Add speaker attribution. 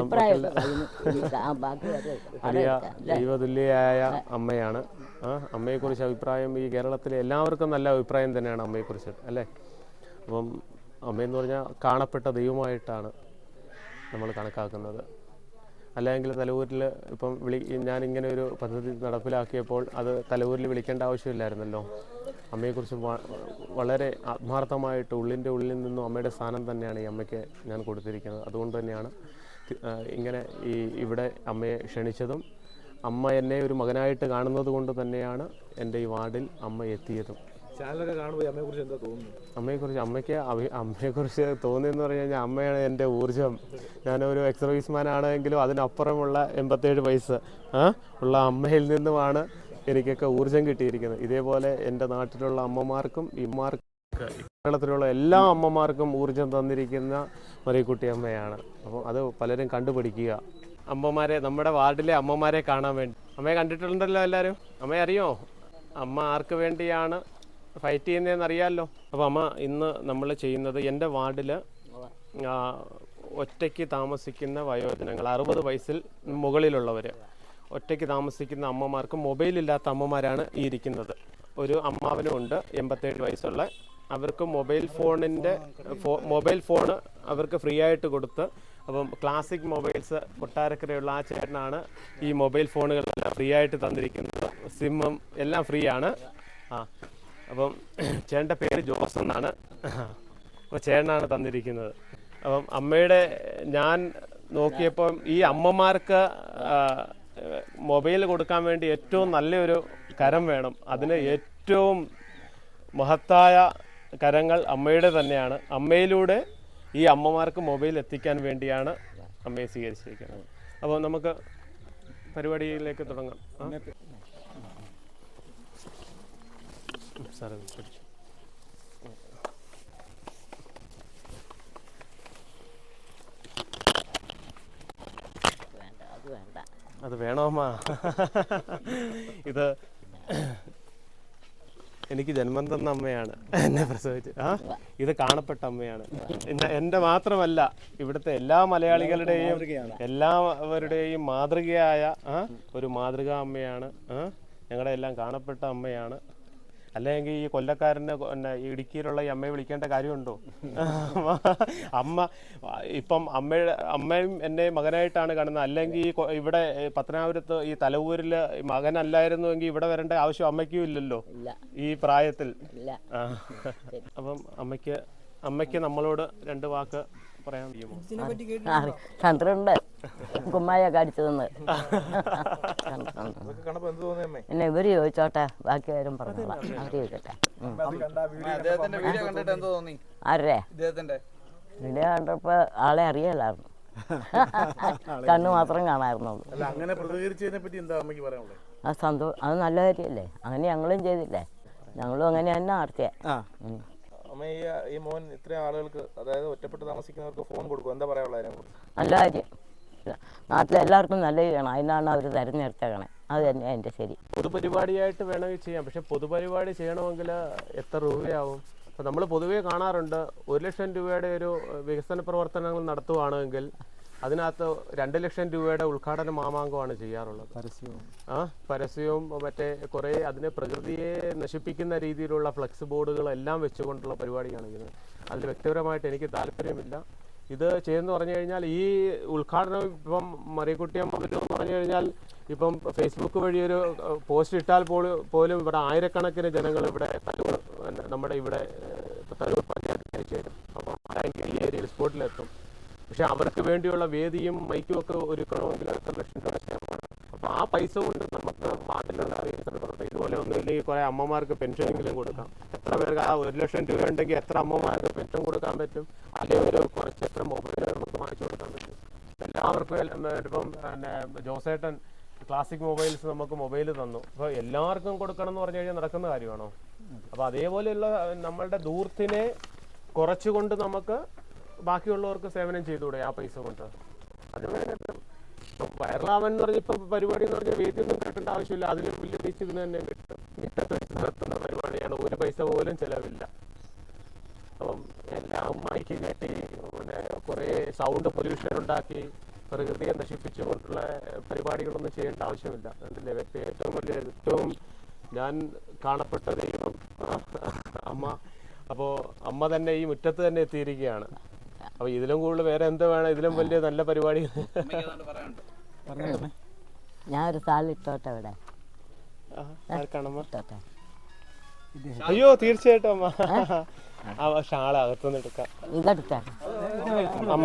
Speaker 1: അഭിപ്രായം അമ്മയാണ് ആ അമ്മയെ കുറിച്ച്
Speaker 2: വലിയ ദൈവതുല്യയായ അമ്മയാണ്. ആ അമ്മയെക്കുറിച്ച് അഭിപ്രായം ഈ കേരളത്തിലെ എല്ലാവർക്കും നല്ല അഭിപ്രായം തന്നെയാണ് അമ്മയെക്കുറിച്ച് അല്ലേ? അപ്പം അമ്മയെന്ന് പറഞ്ഞാൽ കാണപ്പെട്ട ദൈവമായിട്ടാണ് നമ്മൾ കണക്കാക്കുന്നത്. അല്ലെങ്കിൽ തലവൂരിൽ ഇപ്പം വിളി ഞാൻ ഇങ്ങനെ ഒരു പദ്ധതി നടപ്പിലാക്കിയപ്പോൾ അത് തലവൂരിൽ വിളിക്കേണ്ട ആവശ്യമില്ലായിരുന്നല്ലോ. അമ്മയെക്കുറിച്ച് വളരെ ആത്മാർത്ഥമായിട്ട് ഉള്ളിന്റെ ഉള്ളിൽ നിന്നും അമ്മയുടെ സ്ഥാനം തന്നെയാണ് ഈ അമ്മയ്ക്ക് ഞാൻ കൊടുത്തിരിക്കുന്നത്. അതുകൊണ്ട് തന്നെയാണ് ഇങ്ങനെ ഈ ഇവിടെ അമ്മയെ ക്ഷണിച്ചതും അമ്മ എന്നെ ഒരു മകനായിട്ട് കാണുന്നത് കൊണ്ട് തന്നെയാണ് എന്റെ ഈ വാർഡിൽ അമ്മ എത്തിയതും.
Speaker 3: ചാനലൊക്കെ കാണുമ്പോൾ അമ്മയെക്കുറിച്ച് എന്താ തോന്നുന്നു
Speaker 2: അമ്മയെക്കുറിച്ച് അമ്മയ്ക്ക് അമ്മയെക്കുറിച്ച് തോന്നിയെന്ന് പറഞ്ഞു കഴിഞ്ഞാൽ അമ്മയാണ് എന്റെ ഊർജം. ഞാനൊരു എക്സ് സർവീസ്മാൻ ആണെങ്കിലും അതിനപ്പുറമുള്ള എൺപത്തേഴ് വയസ്സ് ഉള്ള അമ്മയിൽ നിന്നുമാണ് എനിക്കൊക്കെ ഊർജം കിട്ടിയിരിക്കുന്നത്. ഇതേപോലെ എന്റെ നാട്ടിലുള്ള അമ്മമാർക്കും ഇമ്മമാർക്കും കേരളത്തിലുള്ള എല്ലാ അമ്മമാർക്കും ഊർജം തന്നിരിക്കുന്ന മറിയക്കുട്ടി അമ്മയാണ്. അപ്പോൾ അത് പലരും കണ്ടുപിടിക്കുക. അമ്മമാരെ നമ്മുടെ വാർഡിലെ അമ്മമാരെ കാണാൻ വേണ്ടി. അമ്മയെ കണ്ടിട്ടുണ്ടല്ലോ എല്ലാവരും അമ്മയെ അറിയോ? അമ്മ ആർക്ക് വേണ്ടിയാണ് ഫൈറ്റ് ചെയ്യുന്നതെന്ന് അറിയാമല്ലോ അപ്പോൾ അമ്മ ഇന്ന് നമ്മൾ ചെയ്യുന്നത് എന്റെ വാർഡിൽ ഒറ്റയ്ക്ക് താമസിക്കുന്ന വയോജനങ്ങൾ അറുപത് വയസ്സിൽ മുകളിലുള്ളവർ ഒറ്റയ്ക്ക് താമസിക്കുന്ന അമ്മമാർക്ക് മൊബൈൽ ഇല്ലാത്ത അമ്മമാരാണ് ഈ ഇരിക്കുന്നത്. ഒരു അമ്മാവനും ഉണ്ട് എൺപത്തേഴ് വയസ്സുള്ള അവർക്ക് മൊബൈൽ ഫോണിന്റെ മൊബൈൽ ഫോൺ അവർക്ക് ഫ്രീ ആയിട്ട് കൊടുത്ത് അപ്പം ക്ലാസിക് മൊബൈൽസ് കൊട്ടാരക്കരയുള്ള ആ ചേട്ടനാണ് ഈ മൊബൈൽ ഫോണുകളെല്ലാം ഫ്രീ ആയിട്ട് തന്നിരിക്കുന്നത്. സിമ്മും എല്ലാം ഫ്രീ ആണ്. ആ അപ്പം ചേട്ടന്റെ പേര് ജോസ് എന്നാണ്. അപ്പോൾ ചേട്ടനാണ് തന്നിരിക്കുന്നത്. അപ്പം അമ്മയുടെ ഞാൻ നോക്കിയപ്പം ഈ അമ്മമാർക്ക് മൊബൈൽ കൊടുക്കാൻ വേണ്ടി ഏറ്റവും നല്ലൊരു കരം വേണം. അതിന് ഏറ്റവും മഹത്തായ കരങ്ങൾ അമ്മയുടെ തന്നെയാണ്. അമ്മയിലൂടെ ഈ അമ്മമാർക്ക് മൊബൈൽ എത്തിക്കാൻ വേണ്ടിയാണ് അമ്മയെ സ്വീകരിച്ചിരിക്കുന്നത്. അപ്പോൾ നമുക്ക് പരിപാടിയിലേക്ക് തുടങ്ങാം? സാറേ
Speaker 1: അത്
Speaker 2: വേണോ അമ്മ? ഇത് എനിക്ക് ജന്മം തന്ന അമ്മയാണ്. എന്നെ പ്രസവിച്ച്. ആ? ഇത് കാണപ്പെട്ട അമ്മയാണ്. എന്റെ മാത്രമല്ല ഇവിടുത്തെ എല്ലാ മലയാളികളുടെയും എല്ലാവരുടെയും മാതൃകയായ ഒരു മാതൃകാ അമ്മയാണ്. ഞങ്ങളുടെ എല്ലാം കാണപ്പെട്ട അമ്മയാണ്. അല്ലെങ്കിൽ ഈ കൊല്ലക്കാരനെ പിന്നെ ഇടുക്കിയിലുള്ള ഈ അമ്മയെ വിളിക്കേണ്ട കാര്യമുണ്ടോ? അമ്മ ഇപ്പം അമ്മയുടെ അമ്മയും എന്നെ മകനായിട്ടാണ് കാണുന്നത്. അല്ലെങ്കിൽ ഈ ഇവിടെ പത്തനാപുരത്ത് ഈ തലവൂരിൽ മകനല്ലായിരുന്നുവെങ്കിൽ ഇവിടെ വരേണ്ട ആവശ്യം അമ്മയ്ക്കും ഇല്ലല്ലോ?
Speaker 1: ഇല്ല.
Speaker 2: ഈ പ്രായത്തിൽ. അപ്പം അമ്മയ്ക്ക് അമ്മയ്ക്ക് നമ്മളോട് രണ്ട് വാക്ക് പറയാൻ കഴിയുമോ?
Speaker 1: ചന്ദ്രനുണ്ട് കുമ്മായ കാണിച്ചു തന്ന് കണ്ടിട്ടുണ്ട്.
Speaker 3: അതൊക്കെ കണ്ടപ്പോൾ എന്ത് തോന്നി അമ്മേ?
Speaker 1: എന്നെ ഇവർ ചോദിച്ചോട്ടെ ബാക്കി ആരും പറഞ്ഞോളാം.
Speaker 3: അവർ വീഡിയോ
Speaker 1: ആരുടെ? കണ്ടപ്പോ ആളെ അറിയലായിരുന്നു കണ്ണ് മാത്രം കാണായിരുന്നു.
Speaker 3: അല്ല അങ്ങനെ പ്രതികരിച്ചതിനെ പറ്റി എന്താ അമ്മയ്ക്ക് പറയാനുള്ളത്
Speaker 1: ആ സന്തോ അത് നല്ല കാര്യമല്ലേ? അങ്ങനെ ഞങ്ങളും ചെയ്തില്ലേ? ഞങ്ങളും അങ്ങനെ തന്നെ നടത്തിയ.
Speaker 3: അമ്മ ഈ ഈ മോൻ ഇത്രയും ആളുകൾക്ക് അതായത് ഒറ്റപ്പെട്ട് താമസിക്കുന്നവർക്ക് ഫോൺ കൊടുക്കും. എന്താ പറയാനുള്ള
Speaker 1: നല്ല കാര്യം. നാട്ടിലെല്ലാവർക്കും നല്ല ചെയ്യണം അതിനാണ് അവർ തിരഞ്ഞെടുത്തേക്കണേ. അത് തന്നെയാണ് എന്റെ ശരി.
Speaker 2: പൊതുപരിപാടിയായിട്ട് വേണമെങ്കിൽ ചെയ്യാം. പക്ഷെ പൊതുപരിപാടി ചെയ്യണമെങ്കിൽ എത്ര രൂപയാവും? അപ്പോൾ നമ്മൾ പൊതുവേ കാണാറുണ്ട് ഒരു ലക്ഷം രൂപയുടെ ഒരു വികസന പ്രവർത്തനങ്ങൾ നടത്തുവാണെങ്കിൽ അതിനകത്ത് രണ്ട് ലക്ഷം രൂപയുടെ ഉദ്ഘാടന മാമാങ്കമാണ് ചെയ്യാറുള്ളത്. പരസ്യവും. ആ പരസ്യവും മറ്റേ കുറേ അതിനെ പ്രകൃതിയെ നശിപ്പിക്കുന്ന രീതിയിലുള്ള ഫ്ലെക്സ് ബോർഡുകൾ എല്ലാം വെച്ചുകൊണ്ടുള്ള പരിപാടിയാണ് ഇത്. അതിൽ വ്യക്തിപരമായിട്ട് എനിക്ക് താല്പര്യമില്ല. ഇത് ചെയ്യുന്നു പറഞ്ഞു കഴിഞ്ഞാൽ ഈ ഉദ്ഘാടനം ഇപ്പം മറിയക്കുട്ടിയമ്മ പറ്റുമെന്ന് പറഞ്ഞു കഴിഞ്ഞാൽ ഇപ്പം ഫേസ്ബുക്ക് വഴി ഒരു പോസ്റ്റ് ഇട്ടാൽ പോലും പോലും ഇവിടെ ആയിരക്കണക്കിന് ജനങ്ങൾ ഇവിടെ നമ്മുടെ ഇവിടെ തരൂർ പഞ്ചായത്തിലേക്ക് ചേരും അപ്പം ആരെങ്കിലും ഈ ഏരിയയിൽ സ്പോട്ടിലെത്തും പക്ഷെ അവർക്ക് വേണ്ടിയുള്ള വേദിയും മൈക്കും ഒക്കെ ഒരുക്കണമെങ്കിൽ എത്ര ലക്ഷം രൂപ ചിലവാണ് അപ്പോൾ ആ പൈസ കൊണ്ട് നമുക്ക് വാർഡിലുള്ള ഇതുപോലെ ഒന്നും ഇല്ലെങ്കിൽ കുറേ അമ്മമാർക്ക് പെൻഷനെങ്കിലും കൊടുക്കാം. എത്ര പേർക്ക് ആ ഒരു ലക്ഷം രൂപ ഉണ്ടെങ്കിൽ എത്ര അമ്മമാർക്ക് പെൻഷൻ കൊടുക്കാൻ പറ്റും? അല്ലെങ്കിൽ ഒരു കുറച്ച് എത്ര മൊബൈൽ നമുക്ക് വാങ്ങിച്ചു കൊടുക്കാൻ പറ്റും? എല്ലാവർക്കും ഇപ്പം പിന്നെ ജോസേട്ടൻ ക്ലാസിക് മൊബൈൽസ് നമുക്ക് മൊബൈൽ തന്നു. അപ്പോൾ എല്ലാവർക്കും കൊടുക്കണം എന്ന് പറഞ്ഞു കഴിഞ്ഞാൽ നടക്കുന്ന കാര്യമാണോ? അപ്പോൾ അതേപോലെയുള്ള നമ്മളുടെ ദൂർത്തിനെ കുറച്ചുകൊണ്ട് നമുക്ക് ബാക്കിയുള്ളവർക്ക് സേവനം ചെയ്തുകൂടെ ആ പൈസ കൊണ്ട്? അത് വേണ്ടിയിട്ട് ഇപ്പം വൈറലാവൻ എന്ന് പറഞ്ഞ ഇപ്പം പരിപാടി എന്ന് പറഞ്ഞാൽ വീട്ടിൽ നിന്നും കെട്ടേണ്ട ആവശ്യമില്ല. അതിലും വലിയ റീച്ച് തന്നെ കിട്ടും. മിറ്റത്ത് വെച്ച് നടത്തുന്ന പരിപാടിയാണ്. ഒരു പൈസ പോലും ചിലവില്ല. അപ്പം എല്ലാം മൈക്ക് കെട്ടി പിന്നെ കുറേ സൗണ്ട് പൊല്യൂഷൻ ഉണ്ടാക്കി പ്രകൃതിയെ നശിപ്പിച്ചുകൊണ്ടുള്ള പരിപാടികളൊന്നും ചെയ്യേണ്ട ആവശ്യമില്ല. അതിന്റെ ഏറ്റവും വലിയ ഏറ്റവും ഞാൻ കാണപ്പെട്ട ദൈവം അമ്മ. അപ്പോൾ അമ്മ തന്നെ ഈ മുറ്റത്ത് തന്നെ എത്തിയിരിക്കുകയാണ്. അപ്പോൾ ഇതിലും കൂടുതൽ വേറെ എന്താ വേണം? ഇതിലും വലിയ നല്ല പരിപാടി.
Speaker 1: ഞാൻ ഒരു സാലിട്ടോട്ടെ ഇവിടെ.
Speaker 2: ആ, ആർക്കാണമ്മ?
Speaker 1: ഇട്ടോട്ടെ.
Speaker 2: അയ്യോ തീർച്ചയായിട്ടും അമ്മ. ആ ഷാള അകത്തുനിന്ന് എടുക്കാം.
Speaker 1: ഇതെടുക്കാം
Speaker 2: അമ്മ